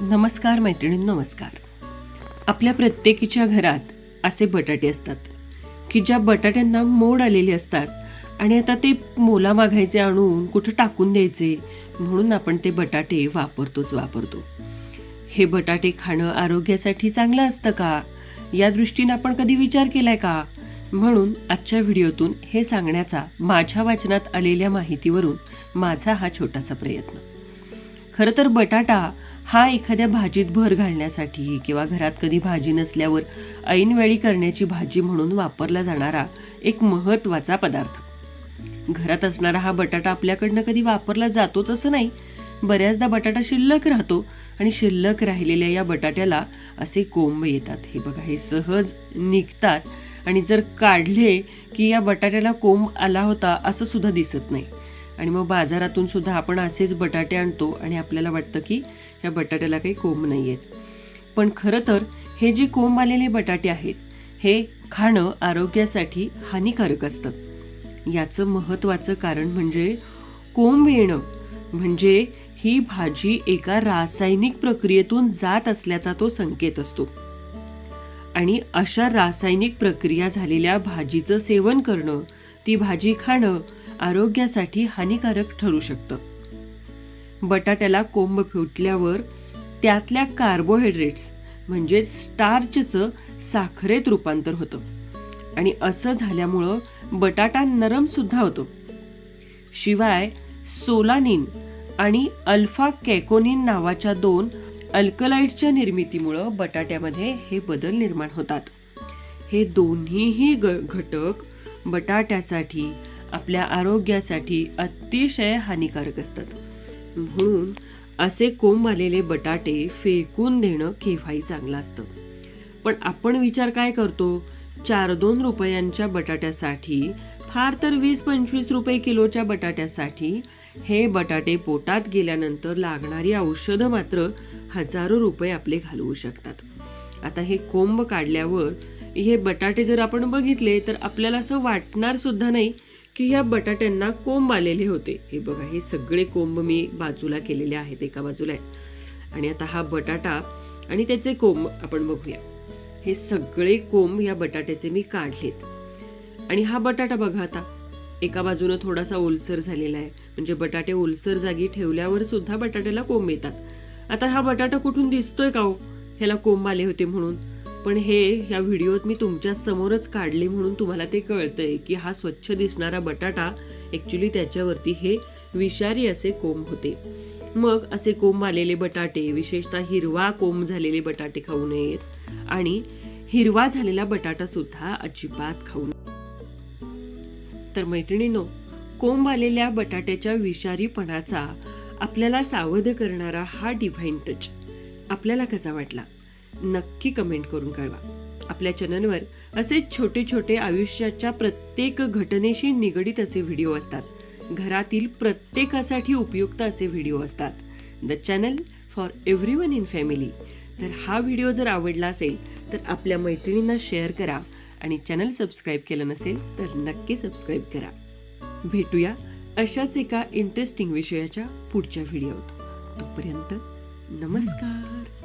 नमस्कार मैत्रिणी नमस्कार. आपल्या प्रत्येकीच्या घरात असे बटाटे असतात की ज्या बटाट्यांना मोड आलेले असतात आणि आता ते मोला मागायचे आणून कुठं टाकून द्यायचे म्हणून आपण ते बटाटे वापरतोच वापरतो. हे बटाटे खाणं आरोग्यासाठी चांगलं असतं का? या दृष्टीनं आपण कधी विचार केलाय का? म्हणून आजच्या व्हिडिओतून हे सांगण्याचा माझ्या वाचनात आलेल्या माहितीवरून माझा हा छोटासा प्रयत्न. खरं तर बटाटा हा एखाद्या भाजीत भर घालण्यासाठी किंवा घरात कधी भाजी नसल्यावर ऐनवेळी करण्याची भाजी म्हणून वापरला जाणारा एक महत्त्वाचा पदार्थ. घरात असणारा हा बटाटा आपल्याकडनं कधी वापरला जातोच असं नाही. बऱ्याचदा बटाटा शिल्लक राहतो आणि शिल्लक राहिलेल्या या बटाट्याला असे कोंब येतात. हे बघा हे सहज निघतात आणि जर काढले की या बटाट्याला कोंब आला होता असं सुद्धा दिसत नाही. आणि मग बाजारातून सुद्धा आपण असेच बटाटे आणतो आणि आपल्याला वाटतं की ह्या बटाट्याला काही कोंब नाही आहेत पण खरं तर हे जे कोंब आलेले बटाटे आहेत हे खाणं आरोग्यासाठी हानिकारक असतं. याचं महत्त्वाचं कारण म्हणजे कोंब येणं म्हणजे ही भाजी एका रासायनिक प्रक्रियेतून जात असल्याचा तो संकेत असतो. आणि अशा रासायनिक प्रक्रिया झालेल्या भाजीचं सेवन करणं ती भाजी खाणं आरोग्यासाठी हानिकारक ठरू शकतं. बटाट्याला कोंब फुटल्यावर त्यातल्या कार्बोहायड्रेट्स म्हणजेच स्टार्चचं साखरेत रूपांतर होतं. आणि असं झाल्यामुळं बटाटा नरम सुद्धा होतो. शिवाय सोलानिन आणि अल्फा कॅकोनिन नावाच्या दोन अल्कलाइडच्या निर्मितीमुळं बटाट्यामध्ये हे बदल निर्माण होतात. हे दोन्हीही ग- घटक बटाट्यासाठी आपल्या आरोग्यासाठी अतिशय हानिकारक असतात. म्हणून असे कोंब आलेले बटाटे फेकून देणं केव्हाही चांगलं असतं. पण आपण विचार काय करतो? चार दोन रुपयांच्या बटाट्यासाठी फार तर वीस पंचवीस रुपये किलोच्या बटाट्यासाठी हे बटाटे पोटात गेल्यानंतर लागणारी औषधं मात्र हजारो रुपये आपले घालवू शकतात. आता हे कोंब काढल्यावर हे बटाटे जर आपण बघितले तर आपल्याला असं वाटणार सुद्धा नाही की ह्या बटाट्यांना कोंब आलेले होते. हे बघा हे सगळे कोंब मी बाजूला केलेले आहेत एका बाजूला आहेत. आणि आता हा बटाटा आणि त्याचे कोंब आपण बघूया. हे सगळे कोंब या बटाट्याचे मी काढलेत. आणि हा बटाटा बघा आता एका बाजूनं थोडासा ओलसर झालेला आहे. म्हणजे बटाटे ओलसर जागी ठेवल्यावर सुद्धा बटाट्याला कोंब येतात. आता हा बटाटा कुठून दिसतोय का हो? ह्याला कोंब आले होते म्हणून. पण हे ह्या व्हिडिओत मी तुमच्या समोरच काढले म्हणून तुम्हाला ते कळतंय की हा स्वच्छ दिसणारा बटाटा ॲक्च्युली त्याच्यावरती हे विषारी असे कोंब होते. मग असे कोंब आलेले बटाटे विशेषतः हिरवा कोंब झालेले बटाटे खाऊ नयेत आणि हिरवा झालेला बटाटा सुद्धा अजिबात खाऊ नये. तर मैत्रिणीनो कोंब आलेल्या बटाट्याच्या विषारीपणाचा आपल्याला सावध करणारा हा डिव्हाइन टच आपल्याला कसा वाटला? नक्की कमेंट करून कळवा. आपल्या चॅनलवर असे छोटे छोटे आयुष्याच्या प्रत्येक घटनेशी निगडीत असे व्हिडिओ असतात. घरातील प्रत्येकासाठी उपयुक्त असे व्हिडिओ असतात. The channel for everyone in family तर हा व्हिडिओ जर आवडला असेल तर आपल्या मैत्रिणींना शेअर करा आणि चॅनल सबस्क्राईब केलं नसेल तर नक्की सबस्क्राईब करा. भेटूया अशाच एका इंटरेस्टिंग विषयाच्या पुढच्या व्हिडिओत. तोपर्यंत नमस्कार.